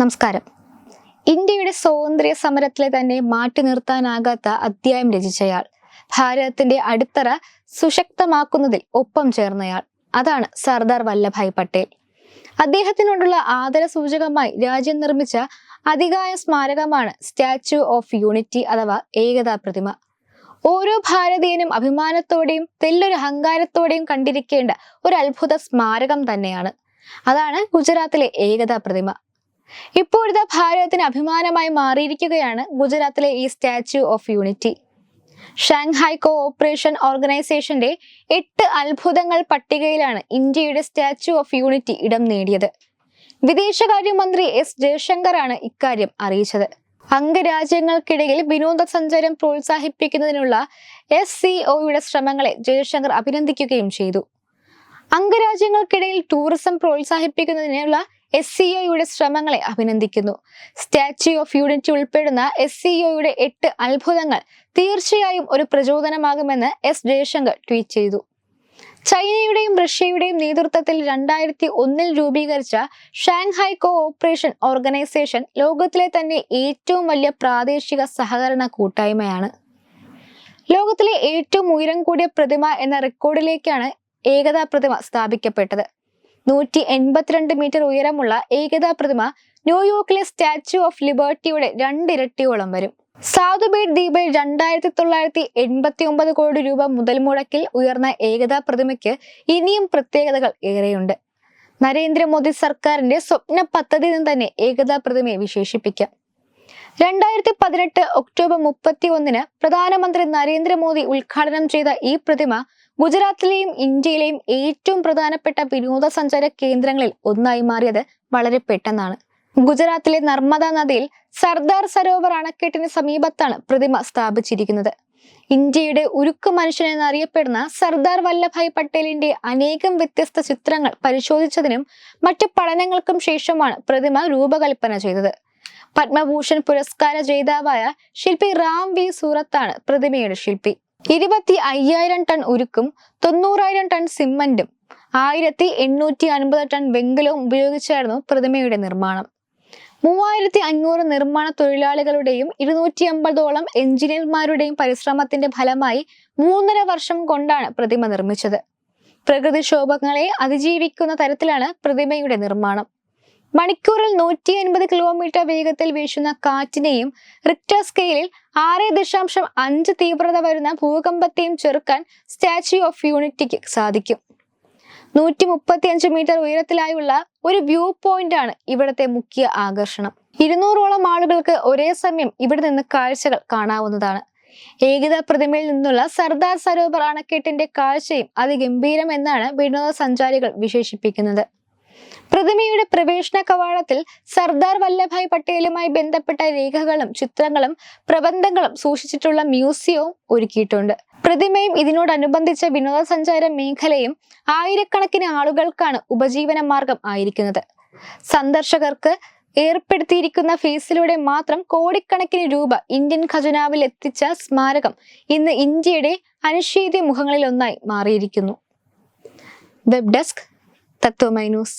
നമസ്കാരം. ഇന്ത്യയുടെ സ്വാതന്ത്ര്യ സമരത്തിലെ തന്നെ മാറ്റി നിർത്താനാകാത്ത അധ്യായം രചിച്ചയാൾ. ഭാരതത്തിന്റെ അടിത്തറ സുശക്തമാക്കുന്നതിൽ ഒപ്പം ചേർന്നയാൾ. അതാണ് സർദാർ വല്ലഭായ് പട്ടേൽ. അദ്ദേഹത്തിനോടുള്ള ആദര സൂചകമായി രാജ്യം നിർമ്മിച്ച അതികായ സ്മാരകമാണ് സ്റ്റാച്യു ഓഫ് യൂണിറ്റി അഥവാ ഏകതാ പ്രതിമ. ഓരോ ഭാരതീയനും അഭിമാനത്തോടെയും തെല്ലൊരു അഹങ്കാരത്തോടെയും കണ്ടിരിക്കേണ്ട ഒരു അത്ഭുത സ്മാരകം തന്നെയാണ്. അതാണ് ഗുജറാത്തിലെ ഏകതാ പ്രതിമ. ഇപ്പോഴത്തെ ഭാരതത്തിന് അഭിമാനമായി മാറിയിരിക്കുകയാണ് ഗുജറാത്തിലെ ഈ Statue of Unity. Shanghai Cooperation ഓർഗനൈസേഷന്റെ എട്ട് അത്ഭുതങ്ങൾ പട്ടികയിലാണ് ഇന്ത്യയുടെ സ്റ്റാച്യു ഓഫ് യൂണിറ്റി ഇടം നേടിയത്. വിദേശകാര്യമന്ത്രി എസ് ജയശങ്കറാണ് ഇക്കാര്യം അറിയിച്ചത്. അംഗരാജ്യങ്ങൾക്കിടയിൽ വിനോദസഞ്ചാരം പ്രോത്സാഹിപ്പിക്കുന്നതിനുള്ള എസ് സി ഒയുടെ ശ്രമങ്ങളെ ജയശങ്കർ അഭിനന്ദിക്കുകയും ചെയ്തു. അംഗരാജ്യങ്ങൾക്കിടയിൽ ടൂറിസം പ്രോത്സാഹിപ്പിക്കുന്നതിനുള്ള എസ് സി ഒയുടെ ശ്രമങ്ങളെ അഭിനന്ദിക്കുന്നു. സ്റ്റാച്യു ഓഫ് യൂണിറ്റി ഉൾപ്പെടുന്ന എസ് സി ഒയുടെ എട്ട് അത്ഭുതങ്ങൾ തീർച്ചയായും ഒരു പ്രചോദനമാകുമെന്ന് എസ് ജയശങ്കർ ട്വീറ്റ് ചെയ്തു. ചൈനയുടെയും റഷ്യയുടെയും നേതൃത്വത്തിൽ രണ്ടായിരത്തി ഒന്നിൽ രൂപീകരിച്ച ഷാങ്ഹായ് കോഓപ്പറേഷൻ ഓർഗനൈസേഷൻ ലോകത്തിലെ തന്നെ ഏറ്റവും വലിയ പ്രാദേശിക സഹകരണ കൂട്ടായ്മയാണ്. ലോകത്തിലെ ഏറ്റവും ഉയരം കൂടിയ പ്രതിമ എന്ന റെക്കോർഡിലേക്കാണ് ഏകതാ പ്രതിമ സ്ഥാപിക്കപ്പെട്ടത്. നൂറ്റി എൺപത്തിരണ്ട് മീറ്റർ ഉയരമുള്ള ഏകതാ പ്രതിമ ന്യൂയോർക്കിലെ സ്റ്റാച്യു ഓഫ് ലിബർട്ടിയുടെ രണ്ടിരട്ടിയോളം വരും. സാധുബേഡ് ദ്വീപിൽ രണ്ടായിരത്തി തൊള്ളായിരത്തി എൺപത്തി ഒമ്പത് കോടി രൂപ മുതൽ മുടക്കിൽ ഉയർന്ന ഏകതാ പ്രതിമയ്ക്ക് ഇനിയും പ്രത്യേകതകൾ ഏറെയുണ്ട്. നരേന്ദ്രമോദി സർക്കാരിന്റെ സ്വപ്ന പദ്ധതി എന്ന് തന്നെ ഏകതാ പ്രതിമയെ വിശേഷിപ്പിക്കാം. രണ്ടായിരത്തി പതിനെട്ട് ഒക്ടോബർ മുപ്പത്തി ഒന്നിന് പ്രധാനമന്ത്രി നരേന്ദ്രമോദി ഉദ്ഘാടനം ചെയ്ത ഈ പ്രതിമ ഗുജറാത്തിലെയും ഇന്ത്യയിലെയും ഏറ്റവും പ്രധാനപ്പെട്ട വിനോദസഞ്ചാര കേന്ദ്രങ്ങളിൽ ഒന്നായി മാറിയത് വളരെ പെട്ടെന്നാണ്. ഗുജറാത്തിലെ നർമ്മദ നദിയിൽ സർദാർ സരോവർ അണക്കെട്ടിന് സമീപത്താണ് പ്രതിമ സ്ഥാപിച്ചിരിക്കുന്നത്. ഇന്ത്യയുടെ ഉരുക്ക് മനുഷ്യൻ എന്നറിയപ്പെടുന്ന സർദാർ വല്ലഭായ് പട്ടേലിന്റെ അനേകം വ്യത്യസ്ത ചിത്രങ്ങൾ പരിശോധിച്ചതിനും മറ്റ് പഠനങ്ങൾക്കും ശേഷമാണ് പ്രതിമ രൂപകൽപ്പന ചെയ്തത്. പത്മഭൂഷൺ പുരസ്കാര ജേതാവായ ശില്പി റാം വി സൂറത്താണ് പ്രതിമയുടെ ശില്പി. ഇരുപത്തി അയ്യായിരം ടൺ ഉരുക്കും തൊണ്ണൂറായിരം ടൺ സിമന്റും ആയിരത്തി എണ്ണൂറ്റി അൻപത് ടൺ വെങ്കലവും ഉപയോഗിച്ചായിരുന്നു പ്രതിമയുടെ നിർമ്മാണം. മൂവായിരത്തി അഞ്ഞൂറ് നിർമ്മാണ തൊഴിലാളികളുടെയും ഇരുന്നൂറ്റി അമ്പതോളം എഞ്ചിനീയർമാരുടെയും പരിശ്രമത്തിന്റെ ഫലമായി മൂന്നര വർഷം കൊണ്ടാണ് പ്രതിമ നിർമ്മിച്ചത്. പ്രകൃതിക്ഷോഭങ്ങളെ അതിജീവിക്കുന്ന തരത്തിലാണ് പ്രതിമയുടെ നിർമ്മാണം. മണിക്കൂറിൽ നൂറ്റി അൻപത് കിലോമീറ്റർ വേഗത്തിൽ വീശുന്ന കാറ്റിനെയും റിക്ടർ സ്കെയിലിൽ ആറ് ദശാംശം അഞ്ച് തീവ്രത വരുന്ന ഭൂകമ്പത്തെയും ചെറുക്കാൻ സ്റ്റാച്യു ഓഫ് യൂണിറ്റിക്ക് സാധിക്കും. നൂറ്റി മുപ്പത്തി അഞ്ച് മീറ്റർ ഉയരത്തിലായുള്ള ഒരു വ്യൂ പോയിന്റ് ആണ് ഇവിടുത്തെ മുഖ്യ ആകർഷണം. ഇരുന്നൂറോളം ആളുകൾക്ക് ഒരേ സമയം ഇവിടെ നിന്ന് കാഴ്ചകൾ കാണാവുന്നതാണ്. ഏകതാ പ്രതിമയിൽ നിന്നുള്ള സർദാർ സരോവർ അണക്കെട്ടിന്റെ കാഴ്ചയും അതിഗംഭീരം എന്നാണ് വിനോദസഞ്ചാരികൾ വിശേഷിപ്പിക്കുന്നത്. പ്രതിമയുടെ പ്രവേശന കവാടത്തിൽ സർദാർ വല്ലഭായ് പട്ടേലുമായി ബന്ധപ്പെട്ട രേഖകളും ചിത്രങ്ങളും പ്രബന്ധങ്ങളും സൂക്ഷിച്ചിട്ടുള്ള മ്യൂസിയവും ഒരുക്കിയിട്ടുണ്ട്. പ്രതിമയും ഇതിനോടനുബന്ധിച്ച വിനോദസഞ്ചാര മേഖലയും ആയിരക്കണക്കിന് ആളുകൾക്കാണ് ഉപജീവന മാർഗം ആയിരിക്കുന്നത്. സന്ദർശകർക്ക് ഏർപ്പെടുത്തിയിരിക്കുന്ന ഫീസിലൂടെ മാത്രം കോടിക്കണക്കിന് രൂപ ഇന്ത്യൻ ഖജനാവിൽ എത്തിച്ച സ്മാരകം ഇന്ന് ഇന്ത്യയുടെ അനിശ്ചിത മുഖങ്ങളിലൊന്നായി മാറിയിരിക്കുന്നു. Web desk Tatwamayi News.